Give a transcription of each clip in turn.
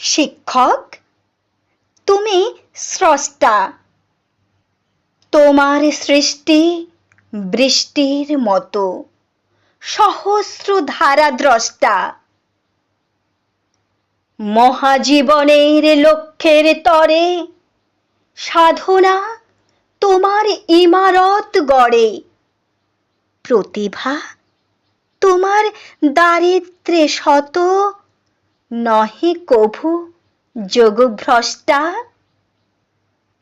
শিক্ষক, তুমি স্রষ্টা। তোমার সৃষ্টি বৃষ্টির মতো সহস্র ধারা দ্রষ্টা। মহাজীবনের লক্ষ্যের তরে সাধনা তোমার ইমারত গড়ে। প্রতিভা তোমার দারিদ্রে শত নহে কভু যোগভ্রষ্টা।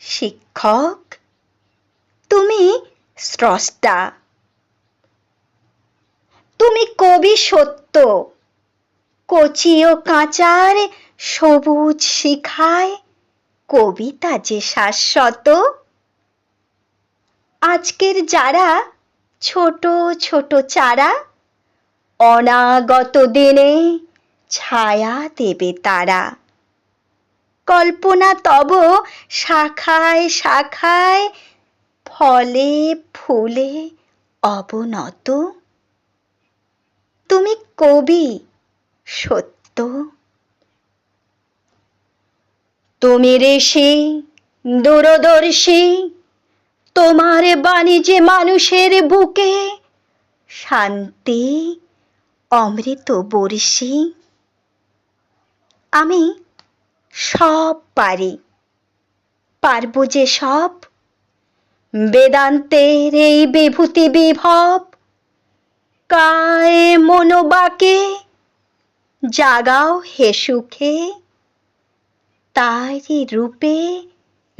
শিক্ষক, তুমি স্রষ্টা। তুমি কবি সত্য। কচি ও কাঁচার সবুজ শিখায় কবিতা যে শাশ্বত। আজকের যারা ছোট ছোট চারা, অনাগত দিনে ছায়া দেবে তারা। কল্পনা তব শাখায় শাখায় ফলে ফুলে অবনত। তুমি কবি, সত্য। তুমি ঋষি, দূরদর্শী। তোমার বাণী যে মানুষের বুকে শান্তি, অমৃত বর্ষী। আমি সব পারি। পারব যে সব? বেদান্তের এই বিভূতি বিভব কায়ে মনোবাকে জাগাও হে সুখে। তারি রূপে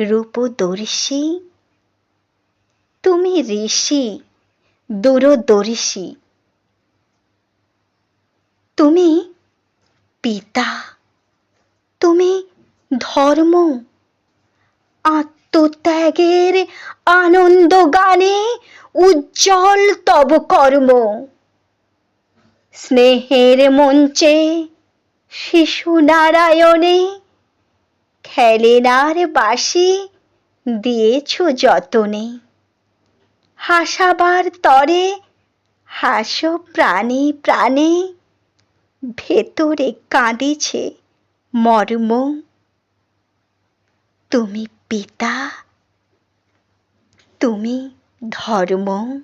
রূপদর্শী। তুমি ঋষি, দূরদর্শী। তুমি পিতা। তুমি ধর্ম, আত্মত্যাগের আনন্দ গানে উজ্জ্বল তব কর্ম। স্নেহের মঞ্চে শিশু নারায়ণে খেলেনার বাসি দিয়েছ যতনে। হাসাবার তরে হাসো প্রাণে প্রাণে, ভেতরে কাঁদিছে মর্ম। তুমি পিতা, তুমি ধর্ম।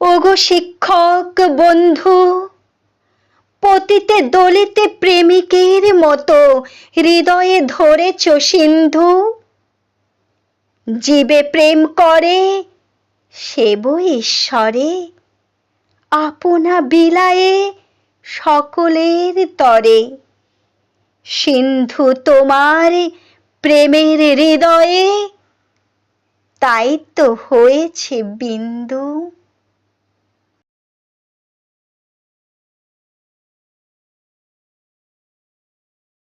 ওগো শিক্ষক বন্ধু, পতিতে দলিতে প্রেমিকের মতো হৃদয়ে ধরেছ সিন্ধু। জীবে প্রেম করে, সেব ঈশ্বরে, আপনা বিলায়ে সকলের তরে। সিন্ধু তোমার প্রেমের হৃদয়ে তাই তো হয়েছে বিন্দু।